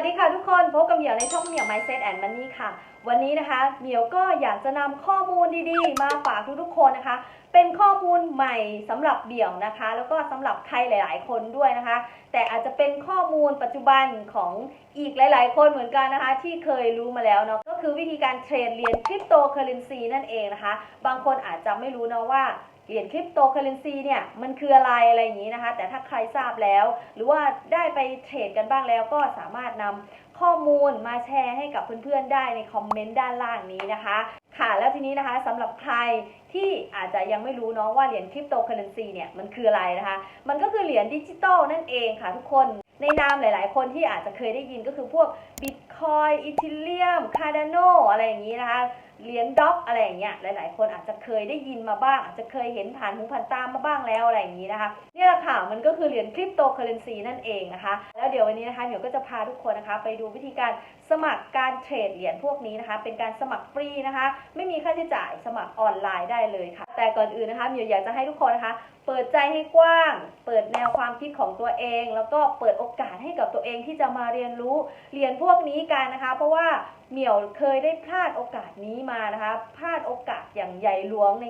วัสดีค่ะทุกคน พบกับเหมียวในช่องเหมียว Mindset and Money ค่ะ วันนี้นะคะเหมียวก็อยากจะนำข้อมูลดีๆ มาฝากทุกๆคนนะคะ เป็นข้อมูลใหม่สำหรับเดี่ยวนะคะ แล้วก็สำหรับใครหลาย ๆ คนด้วยนะคะ แต่อาจจะเป็นข้อมูลปัจจุบันของอีกหลาย ๆ คนเหมือนกันนะคะ ที่เคยรู้มาแล้วเนาะก็คือวิธีการเทรดเรียญคริปโตเคอเรนซีนั่นเองนะคะ บางคนอาจจะไม่รู้นะว่า เหรียญคริปโตเคอเรนซีเนี่ยมันคืออะไรอะไรอย่างนี้นะคะ แต่ถ้าใครทราบแล้ว หรือว่าได้ไปเทรดกันบ้างแล้วก็สามารถนำข้อมูลมาแชร์ให้กับเพื่อนๆได้ในคอมเมนต์ด้านล่างนี้นะคะ ค่ะแล้วทีนี้นะคะสำหรับใครที่อาจจะยังไม่รู้เนาะว่าเหรียญคริปโตเคอเรนซีเนี่ยมันคืออะไรนะคะ มันก็คือเหรียญดิจิตอลนั่นเองค่ะทุกคนในนามหลาย ๆ คนที่อาจจะเคยได้ยินก็คือพวกบิตคอยอีทิเลียมคาร์ดานอะไรอย่างนี้นะคะ เหรียญด็อกอะไรอย่างเงี้ยหลาย ๆ คนอาจจะเคยได้ยินมาบ้าง อาจจะเคยเห็นผ่านหูผ่านตามมาบ้างแล้วอะไรอย่างนี้นะคะนี่แหละค่ะมันก็คือเหรียญคริปโตเคอเรนซีนั่นเองนะคะแล้วเดี๋ยววันนี้นะคะเดี๋ยวก็จะพาทุกคนนะคะ ไปดูวิธีการสมัครการเทรดเหรียญพวกนี้นะคะ เป็นการสมัครฟรีนะคะ ไม่มีค่าใช้จ่ายสมัครออนไลน์ได้เลยค่ะ แต่ก่อนอื่นนะคะเดี๋ยวอยากจะให้ทุกคนนะคะเปิดใจให้กว้าง เปิดแนวความคิดของตัวเอง แล้วก็เปิดโอกาสให้กับตัวเองที่จะมาเรียนรู้เหรียญพวกนี้กันนะคะ เพราะว่าเหมี่ยวเคยได้พลาดโอกาสนี้มานะคะพลาดโอกาสอย่างใหญ่หลวงใน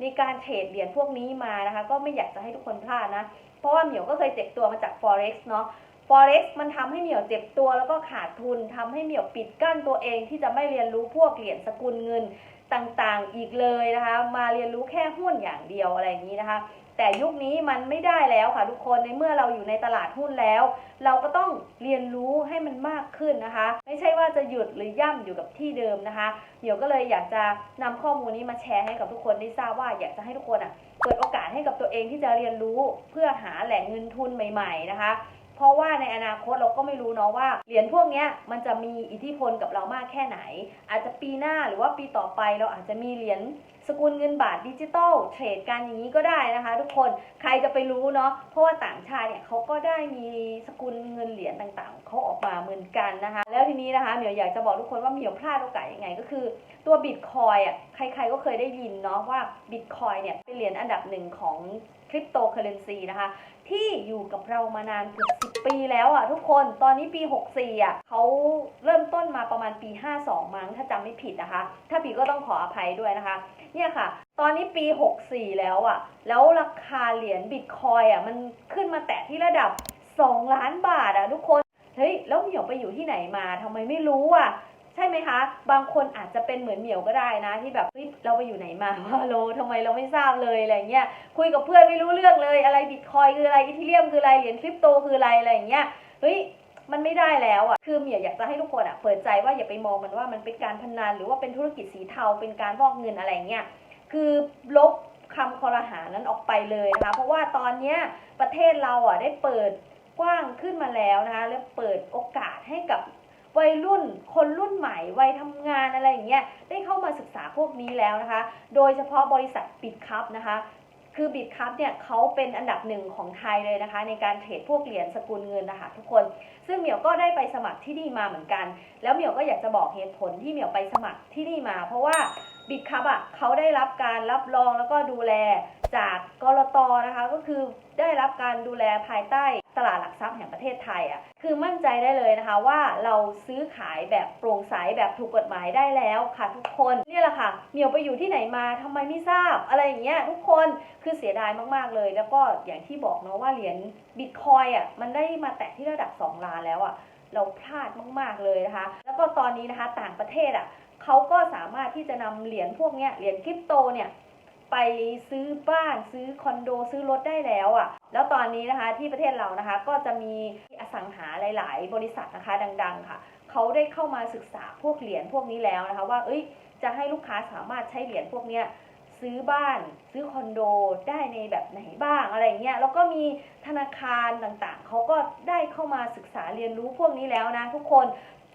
ในการเทรดเหรียญพวกนี้มานะคะ ก็ไม่อยากจะให้ทุกคนพลาดนะ เพราะว่าเหมียวก็เคยเจ็บตัวมาจาก forex เนาะ forex มันทำให้เหมียวเจ็บตัวแล้วก็ขาดทุนทำให้เหมียวปิดกั้นตัวเองที่จะไม่เรียนรู้พวกเหรียญสกุลเงิน ต่างๆอีกเลยนะคะ มาเรียนรู้แค่หุ้นอย่างเดียวอะไรอย่างนี้นะคะ แต่ยุคนี้มันไม่ได้แล้วค่ะทุกคนในเมื่อเราอยู่ในตลาดหุ้นแล้ว เราก็ต้องเรียนรู้ให้มันมากขึ้นนะคะ ไม่ใช่ว่าจะหยุดหรือย่ำอยู่กับที่เดิมนะคะเดี๋ยวก็เลยอยากจะนำข้อมูลนี้มาแชร์ให้กับทุกคนได้ทราบว่าอยากจะให้ทุกคนอะเปิดโอกาสให้กับตัวเองที่จะเรียนรู้เพื่อหาแหล่งเงินทุนใหม่ ๆ นะคะ เพราะว่าในอนาคตเราก็ไม่รู้เนาะว่าเหรียญพวกนี้มันจะมีอิทธิพลกับเรามากแค่ไหน อาจจะปีหน้าหรือว่าปีต่อไปเราอาจจะมีเหรียญสกุลเงินบาทดิจิตอลเทรดกันอย่างนี้ก็ได้นะคะ ทุกคนใครจะไปรู้เนาะเพราะว่าต่างชาติเนี่ยเขาก็ได้มีสกุลเงินเหรียญต่างๆเขาออกมาเหมือนกันนะคะ แล้วทีนี้นะคะเหมียวอยากจะบอกทุกคนว่าเหมียวพลาดโอกาสยังไงก็คือ ตัวบิตคอยอะใครๆก็เคยได้ยินเนาะว่าบิตคอยเนี่ยเป็นเหรียญอันดับหนึ่งของคริปโตเคอเรนซีนะคะ ที่อยู่กับเรามานานเกือบ10ปีแล้วอะทุกคนตอนนี้ปี 64อะเขาเริ่มต้นมาประมาณปี 52 มั้งถ้าจำไม่ผิดนะคะ ถ้าผิดก็ต้องขออภัยด้วยนะคะ เนี่ยค่ะ ตอนนี้ปี 64 แล้วอะ แล้วราคาเหรียญบิตคอยอะมันขึ้นมาแตะที่ระดับ 2 ล้านบาทอะทุกคน เฮ้ย แล้วเหมียวไปอยู่ที่ไหนมาทำไมไม่รู้อะ ใช่ไหมคะ บางคนอาจจะเป็นเหมือนเหมียวก็ได้นะ ที่แบบเฮ้ยเราไปอยู่ไหนมาว่าโลทำไมเราไม่ทราบเลยอะไรเงี้ยคุยกับเพื่อนไม่รู้เรื่องเลยอะไรบิตคอยคืออะไรอีเทเรียมคืออะไรเหรียญคริปโตคืออะไรอะไรเงี้ยเฮ้ยมันไม่ได้แล้วอะ คือเหมียวอยากจะให้ทุกคนอะเปิดใจว่าอย่าไปมองมันว่ามันเป็นการพนันหรือว่าเป็นธุรกิจสีเทาเป็นการฟอกเงินอะไรเงี้ย คือลบคำคอรหานั้นออกไปเลยนะคะ เพราะว่าตอนเนี้ยประเทศเราอะได้เปิดกว้างขึ้นมาแล้วนะคะ และเปิดโอกาสให้กับ วัยรุ่นคนรุ่นใหม่วัยทำงานอะไรอย่างเงี้ยได้เข้ามาศึกษาพวกนี้แล้วนะคะ โดยเฉพาะบริษัทปิดคัพนะคะคือบิตคัพเนี่ยเขาเป็นอันดับหนึ่งของไทยเลยนะคะ ในการเทรดพวกเหรียญสกุลเงินนะคะทุกคน ซึ่งเหมียวก็ได้ไปสมัครที่นี่มาเหมือนกัน แล้วเหมียวก็อยากจะบอกเหตุผลที่เหมียวไปสมัครที่นี่มา เพราะว่า บิตคัพอะเขาได้รับการรับรองแล้วก็ดูแลจากกรตนะคะก็คือได้รับการดูแลภายใต้ตลาดหลักทรัพย์แห่งประเทศไทยอะคือมั่นใจได้เลยนะคะว่าเราซื้อขายแบบโปร่งใสแบบถูกกฎหมายได้แล้วค่ะทุกคนนี่แหละค่ะเหมียวไปอยู่ที่ไหนมาทำไมไม่ทราบ อะไรอย่างเงี้ยทุกคนคือเสียดายมากๆเลย แล้วก็อย่างที่บอกเนาะว่าเหรียญบิตคอยอะมันได้มาแตะที่ระดับ 2 ล้านแล้วอะเราพลาดมากๆเลยนะคะ แล้วก็ตอนนี้นะคะต่างประเทศอะ เขาก็สามารถที่จะนำเหรียญพวกเนี้ยเหรียญคริปโตเนี่ยไปซื้อบ้านซื้อคอนโดซื้อรถได้แล้วอะ่ะ แล้วตอนนี้นะคะที่ประเทศเรานะคะก็จะมีอสังหาหลาย ๆ บริษัทนะคะดัง ๆ ค่ะเขาได้เข้ามาศึกษาพวกเหรียญพวกนี้แล้วนะคะว่าเอ้ยจะให้ลูกค้าสามารถใช้เหรียญพวกเนี้ยซื้อบ้านซื้อคอนโดได้ในแบบไหนบ้างอะไรเงี้ยแล้วก็มีธนาคารต่างๆ เขาก็ได้เข้ามาศึกษาเรียนรู้พวกนี้แล้วนะทุกคน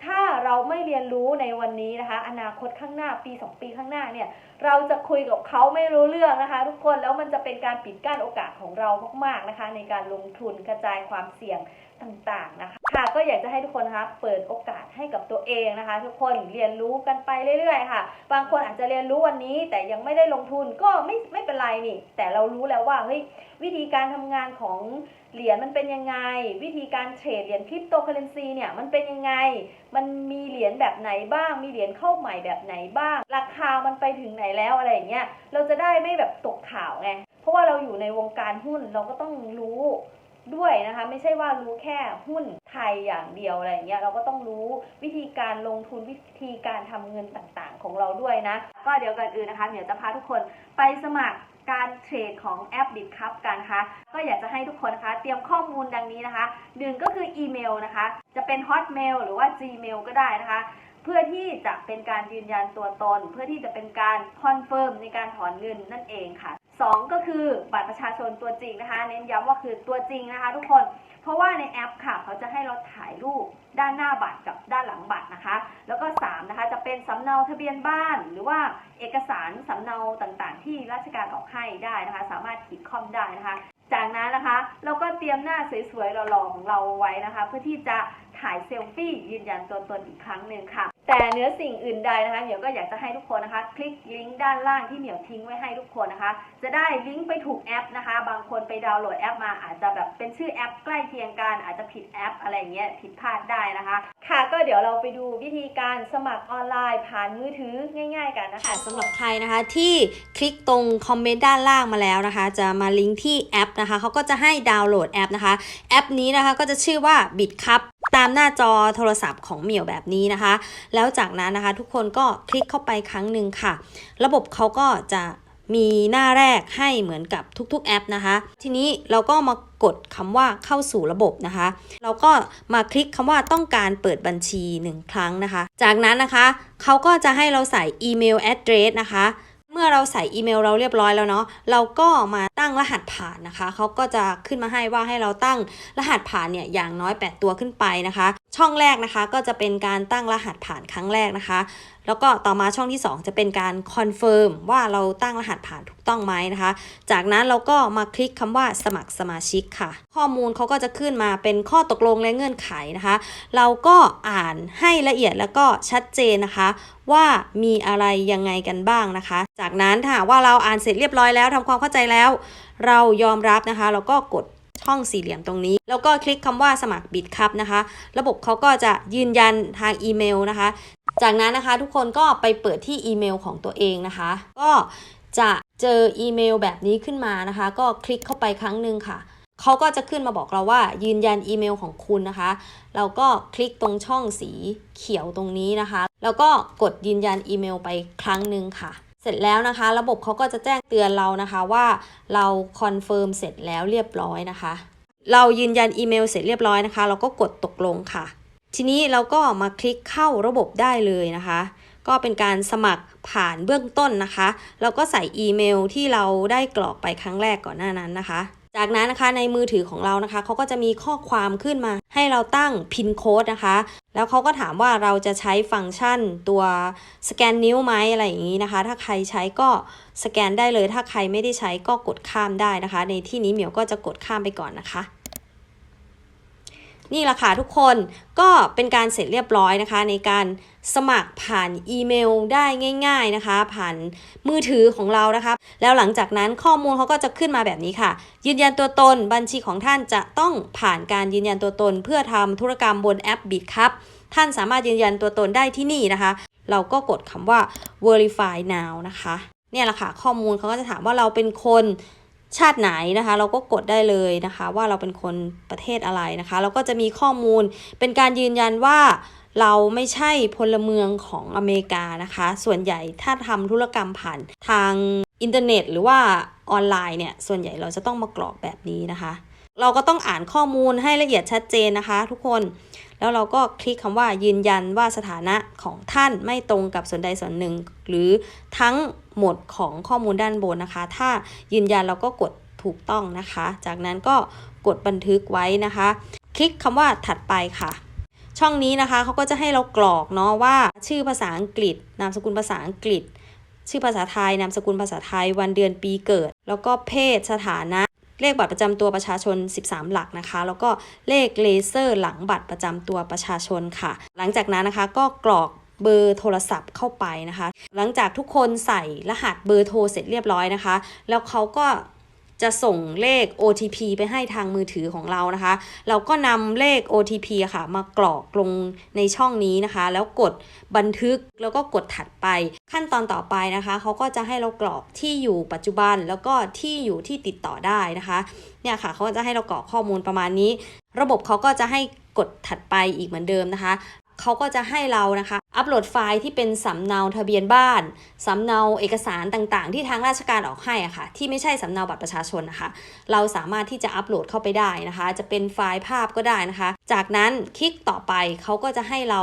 ถ้าเราไม่เรียนรู้ในวันนี้นะคะ อนาคตข้างหน้าปี 2 ปีข้างหน้าเนี่ย เราจะคุยกับเขาไม่รู้เรื่องนะคะ ทุกคนแล้วมันจะเป็นการปิดกั้นโอกาสของเรามากๆนะคะ ในการลงทุนกระจายความเสี่ยงต่างๆนะคะค่ะก็อยากจะให้ทุกคนนะคะเปิดโอกาสให้กับตัวเองนะคะ ทุกคนเรียนรู้กันไปเรื่อยๆค่ะ บางคนอาจจะเรียนรู้วันนี้ แต่ยังไม่ได้ลงทุนก็ไม่ไม่เป็นไรนี่ แต่เรารู้แล้วว่าเฮ้ยวิธีการทำงานของ เหรียญมันเป็นยังไง วิธีการเทรดเหรียญคริปโตเคอเรนซีเนี่ยมันเป็นยังไง มันมีเหรียญแบบไหนบ้าง มีเหรียญเข้าใหม่แบบไหนบ้าง ราคามันไปถึงไหนแล้วอะไรอย่างเงี้ยเราจะได้ไม่แบบตกข่าวไงเพราะว่าเราอยู่ในวงการหุ้นเราก็ต้องรู้ด้วยนะคะไม่ใช่ว่ารู้แค่หุ้นไทยอย่างเดียวอะไรอย่างเงี้ยเราก็ต้องรู้วิธีการลงทุนวิธีการทำเงินต่างๆ ของเราด้วยนะ ก็เดี๋ยวก่อนอื่นนะคะเดี๋ยวจะพาทุกคนไปสมัคร การเทรดของแอปบิตครับกันนะคะ ก็อยากจะให้ทุกคนนะคะเตรียมข้อมูลดังนี้นะคะหนึ่งก็คืออีเมลนะคะ จะเป็น Hotmail หรือว่า Gmail ก็ได้นะคะ เพื่อที่จะเป็นการยืนยันตัวตน เพื่อที่จะเป็นการคอนเฟิร์มในการถอนเงินนั่นเองค่ะสองก็คือบัตรประชาชนตัวจริงนะคะ เน้นย้ำว่าคือตัวจริงนะคะ ทุกคน ราะว่าในแอปค่ะเขาจะให้เราถ่ายรูปด้านหน้าบัตรกับด้านหลังบัตรนะคะ แล้วก็3นะคะจะเป็นสำเนาทะเบียนบ้าน หรือว่าเอกสารสำเนาต่างๆ ที่ราชการออกให้ได้นะคะ สามารถขีดคอมได้นะคะ จากนั้นนะคะ เราก็เตรียมหน้าสวยๆหล่อๆของเราไว้นะคะ เพื่อที่จะถ่ายเซลฟี่ยืนยันตัวตนอีกครั้งหนึ่งค่ะ แต่เนื้อสิ่งอื่นใดนะคะเหมียวก็อยากจะให้ทุกคนนะคะ คลิกลิงก์ด้านล่างที่เหมียวทิ้งไว้ให้ทุกคนนะคะ จะได้ลิงก์ไปถูกแอปนะคะ บางคนไปดาวน์โหลดแอปมาอาจจะแบบเป็นชื่อแอปใกล้เคียงกันอาจจะผิดแอปอะไรเงี้ยผิดพลาดได้นะคะ ค่ะก็เดี๋ยวเราไปดูวิธีการสมัครออนไลน์ผ่านมือถือง่าย ๆ กันนะคะสำหรับใครนะคะที่คลิกตรงคอมเมนต์ด้านล่างมาแล้วนะคะ จะมาลิงก์ที่แอปนะคะเขาก็จะให้ดาวน์โหลดแอปนะคะแอปนี้นะคะก็จะชื่อว่า BitCup ตามหน้าจอโทรศัพท์ของเหมียวแบบนี้นะคะ แล้วจากนั้นนะคะ ทุกคนก็คลิกเข้าไปครั้งหนึ่งค่ะ ระบบเขาก็จะมีหน้าแรกให้เหมือนกับทุกๆแอปนะคะ ทีนี้เราก็มากดคำว่าเข้าสู่ระบบนะคะ เราก็มาคลิกคำว่าต้องการเปิดบัญชี 1 ครั้งนะคะ จากนั้นนะคะเขาก็จะให้เราใส่อีเมล address นะคะ มื่อเราใส่อีเมลเราเรียบร้อยแล้วเนาะเราก็มาตั้งรหัสผ่านนะคะเขาก็จะขึ้นมาให้ว่าให้เราตั้งรหัสผ่านเนี่ยอย่างน้อย 8 ตัวขึ้นไปนะคะช่องแรกนะคะก็จะเป็นการตั้งรหัสผ่านครั้งแรกนะคะ แล้วก็ต่อมาช่องที่ 2 จะเป็นการคอนเฟิร์มว่าเราตั้งรหัสผ่านถูกต้องไหมนะคะ จากนั้นเราก็มาคลิกคำว่าสมัครสมาชิกค่ะ ข้อมูลเขาก็จะขึ้นมาเป็นข้อตกลงและเงื่อนไขนะคะ เราก็อ่านให้ละเอียดแล้วก็ชัดเจนนะคะ ว่ามีอะไรยังไงกันบ้างนะคะ จากนั้นถ้าว่าเราอ่านเสร็จเรียบร้อยแล้วทำความเข้าใจแล้ว เรายอมรับนะคะ เราก็กด ช่องสี่เหลี่ยมตรงนี้ แล้วก็คลิกคำว่าสมัครบิตครับนะคะ ระบบเขาก็จะยืนยันทางอีเมลนะคะ จากนั้นนะคะทุกคนก็ไปเปิดที่อีเมลของตัวเองนะคะ ก็จะเจออีเมลแบบนี้ขึ้นมานะคะ ก็คลิกเข้าไปครั้งหนึ่งค่ะเขาก็จะขึ้นมาบอกเราว่ายืนยันอีเมลของคุณนะคะ เราก็คลิกตรงช่องสีเขียวตรงนี้นะคะ แล้วก็กดยืนยันอีเมลไปครั้งหนึ่งค่ะ ร็จแล้วนะคะ ระบบเขาก็จะแจ้งเตือนเรานะคะว่าเราคอนเฟิร์มเสร็จแล้วเรียบร้อยนะคะ เรายืนยันอีเมลเสร็จเรียบร้อยนะคะ เราก็กดตกลงค่ะ ทีนี้เราก็มาคลิกเข้าระบบได้เลยนะคะ ก็เป็นการสมัครผ่านเบื้องต้นนะคะ เราก็ใส่อีเมลที่เราได้กรอกไปครั้งแรกก่อนหน้านั้นนะคะ จากนั้นนะคะในมือถือของเรานะคะเขาก็จะมีข้อความขึ้นมา ให้เราตั้งพินโค้ดนะคะ แล้วเขาก็ถามว่าเราจะใช้ฟังก์ชันตัวสแกนนิ้วไหมอะไรอย่างนี้นะคะ ถ้าใครใช้ก็สแกนได้เลย ถ้าใครไม่ได้ใช้ก็กดข้ามได้นะคะ ในที่นี้เหมียวก็จะกดข้ามไปก่อนนะคะนี่แหละค่ะทุกคนก็เป็นการเสร็จเรียบร้อยนะคะ ในการสมัครผ่านอีเมลได้ง่าย ๆนะคะ ผ่านมือถือของเรานะคะ แล้วหลังจากนั้นข้อมูลเขาก็จะขึ้นมาแบบนี้ค่ะ ยืนยันตัวตนบัญชีของท่านจะต้องผ่านการยืนยันตัวตน เพื่อทำธุรกรรมบนแอป b i t ครับท่านสามารถยืนยันตัวตนได้ที่นี่นะคะ เราก็กดคำว่า verify now นะคะ เนี่ยแหละค่ะข้อมูลเขาก็จะถามว่าเราเป็นคนชาติไหนนะคะ เราก็กดได้เลยนะคะ ว่าเราเป็นคนประเทศอะไรนะคะ เราก็จะมีข้อมูลเป็นการยืนยันว่า เราไม่ใช่พลเมืองของอเมริกานะคะ ส่วนใหญ่ถ้าทำธุรกรรมผ่านทางอินเทอร์เน็ต หรือว่าออนไลน์เนี่ย ส่วนใหญ่เราจะต้องมากรอกแบบนี้นะคะ เราก็ต้องอ่านข้อมูลให้ละเอียดชัดเจนนะคะ ทุกคน แล้วเราก็คลิกคำว่ายืนยันว่าสถานะของท่านไม่ตรงกับส่วนใดส่วนหนึ่ง หรือทั้งหมดของข้อมูลด้านบนนะคะ ถ้ายืนยันเราก็กดถูกต้องนะคะ จากนั้นก็กดบันทึกไว้นะคะ คลิกคำว่าถัดไปค่ะ ช่องนี้นะคะเขาก็จะให้เรากรอกเนาะว่า ชื่อภาษาอังกฤษ นามสกุลภาษาอังกฤษ ชื่อภาษาไทย นามสกุลภาษาไทย วันเดือนปีเกิด แล้วก็เพศสถานะ เลขบัตรประจำตัวประชาชน 13 หลักนะคะ แล้วก็เลขเลเซอร์หลังบัตรประจำตัวประชาชนค่ะ หลังจากนั้นนะคะก็กรอกเบอร์โทรศัพท์เข้าไปนะคะ หลังจากทุกคนใส่รหัสเบอร์โทรเสร็จเรียบร้อยนะคะ แล้วเขาก็ จะส่งเลข OTP ไปให้ทางมือถือของเรานะคะ เราก็นำเลข OTP ค่ะ มากรอกลงในช่องนี้นะคะ แล้วกดบันทึกแล้วก็กดถัดไป ขั้นตอนต่อไปนะคะเขาก็จะให้เรากรอกที่อยู่ปัจจุบันแล้วก็ที่อยู่ที่ติดต่อได้นะคะเนี่ยค่ะเขาจะให้เรากรอกข้อมูลประมาณนี้ ระบบเขาก็จะให้กดถัดไปอีกเหมือนเดิมนะคะ เขาก็จะให้เรานะคะ อัปโหลดไฟล์ที่เป็นสำเนาทะเบียนบ้าน สำเนาเอกสารต่างๆ ที่ทางราชการออกให้อะค่ะ ที่ไม่ใช่สำเนาบัตรประชาชนนะคะ เราสามารถที่จะอัปโหลดเข้าไปได้นะคะ จะเป็นไฟล์ภาพก็ได้นะคะ จากนั้นคลิกต่อไปเขาก็จะให้เรา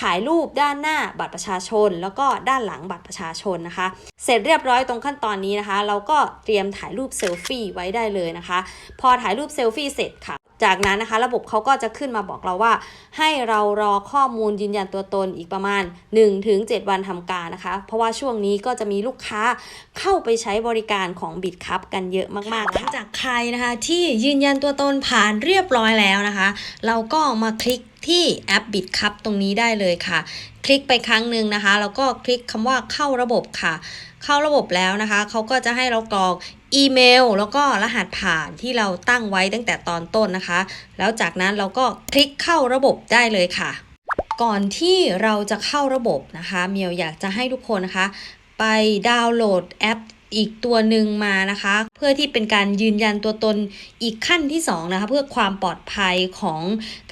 ถ่ายรูปด้านหน้าบัตรประชาชน แล้วก็ด้านหลังบัตรประชาชนนะคะ เสร็จเรียบร้อยตรงขั้นตอนนี้นะคะ เราก็เตรียมถ่ายรูปเซลฟี่ไว้ได้เลยนะคะ พอถ่ายรูปเซลฟี่เสร็จค่ะ จากนั้นนะคะ ระบบเขาก็จะขึ้นมาบอกเราว่า ให้เรารอข้อมูลยืนยันตัวตนอีกประมาณ 1-7 วันทำการนะคะ เพราะว่าช่วงนี้ก็จะมีลูกค้าเข้าไปใช้บริการของบิดคับกันเยอะมากๆหลังจากใครนะคะที่ยืนยันตัวตนผ่านเรียบร้อยแล้วนะคะ เราก็มาคลิกที่แอปบิดคับตรงนี้ได้เลยค่ะ คลิกไปครั้งหนึ่งนะคะ แล้วก็คลิกคำว่าเข้าระบบค่ะ เข้าระบบแล้วนะคะ เขาก็จะให้เรากรอก อีเมล แล้วก็รหัสผ่านที่เราตั้งไว้ตั้งแต่ตอนต้นนะคะ แล้วจากนั้นเราก็คลิกเข้าระบบได้เลยค่ะ ก่อนที่เราจะเข้าระบบนะคะเมียวอยากจะให้ทุกคนนะคะ ไปดาวน์โหลดแอปอีกตัวหนึ่งมานะคะ เพื่อที่เป็นการยืนยันตัวตนอีกขั้นที่สองนะคะเพื่อความปลอดภัยของ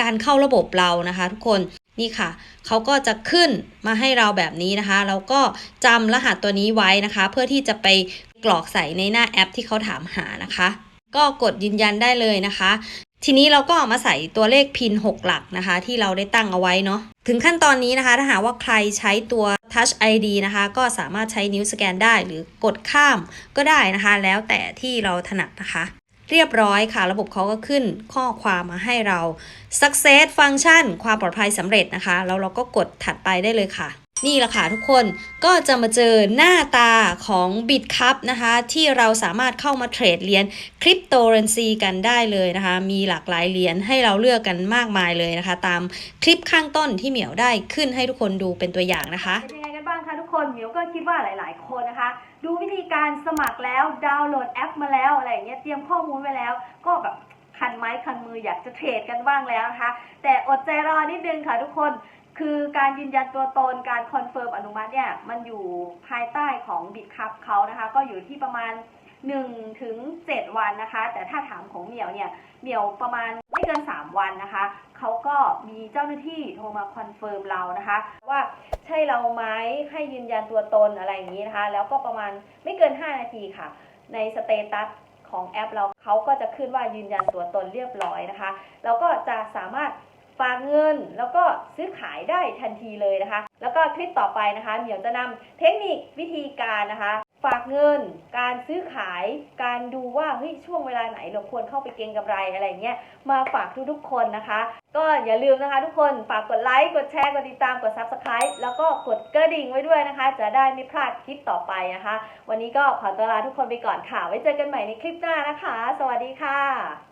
การเข้าระบบเรานะคะ ทุกคน นี่ค่ะ เขาก็จะขึ้นมาให้เราแบบนี้นะคะเราก็จำรหัสตัวนี้ไว้นะคะ เพื่อที่จะไปกรอกใส่ในหน้าแอปที่เขาถามหานะคะ ก็กดยืนยันได้เลยนะคะ ทีนี้เราก็เอามาใส่ตัวเลขพิน 6 หลักนะคะ ที่เราได้ตั้งเอาไว้เนาะ ถึงขั้นตอนนี้นะคะ ถ้าหากว่าใครใช้ตัว Touch ID นะคะ ก็สามารถใช้นิ้วสแกนได้หรือกดข้ามก็ได้นะคะ แล้วแต่ที่เราถนัดนะคะ เรียบร้อยค่ะ ระบบเขาก็ขึ้นข้อความมาให้เรา success ฟังก์ชันความปลอดภัยสำเร็จนะคะ แล้วเราก็กดถัดไปได้เลยค่ะ นี่แหละค่ะทุกคนก็จะมาเจอหน้าตาของ Bitcup นะคะ ที่เราสามารถเข้ามาเทรดเหรียญคริปโตเรนซีกันได้เลยนะคะ มีหลากหลายเหรียญให้เราเลือกกันมากมายเลยนะคะ ตามคลิปข้างต้นที่เหมียวได้ขึ้นให้ทุกคนดูเป็นตัวอย่างนะคะเป็นยังไงกันบ้างคะทุกคนเหมียวก็คิดว่าหลาย ๆ คนนะคะ ดูวิธีการสมัครแล้วดาวน์โหลดแอปมาแล้วอะไรอย่างเงี้ยเตรียมข้อมูลไว้แล้ว ก็แบบคันไม้คันมืออยากจะเทรดกันบ้างแล้วนะคะ แต่อดใจรอนิดนึงค่ะทุกคนคือการยืนยันตัวตนการคอนเฟิร์มอนุมัติเนี่ยมันอยู่ภายใต้ของบิตคัพเขานะคะ ก็อยู่ที่ประมาณ1ถึง7วันนะคะ แต่ถ้าถามของเหมียวเนี่ยเหมียวประมาณ ไม่เกิน 3 วันนะคะเขาก็มีเจ้าหน้าที่โทรมาคอนเฟิร์มเรานะคะ ว่าใช่เราไหมให้ยืนยันตัวตนอะไรอย่างนี้นะคะ แล้วก็ประมาณไม่เกิน 5 นาทีค่ะ ในสเตตัสของแอปเราเขาก็จะขึ้นว่ายืนยันตัวตนเรียบร้อยนะคะเราก็จะสามารถฝากเงินแล้วก็ซื้อขายได้ทันทีเลยนะคะ แล้วก็คลิปต่อไปนะคะ เหมียวจะนำเทคนิควิธีการนะคะ ฝากเงิน การซื้อขาย การดูว่าเฮ้ยช่วงเวลาไหนเราควรเข้าไปเก็งกำไรอะไรเงี้ยมาฝากทุกๆคนนะคะ ก็อย่าลืมนะคะทุกคนฝากกดไลค์กดแชร์กดติดตามกด Subscribe แล้วก็กดกระดิ่งไว้ด้วยนะคะ จะได้ไม่พลาดคลิปต่อไปนะคะ วันนี้ก็ขอตัวลาทุกคนไปก่อนค่ะ ไว้เจอกันใหม่ในคลิปหน้านะคะ สวัสดีค่ะ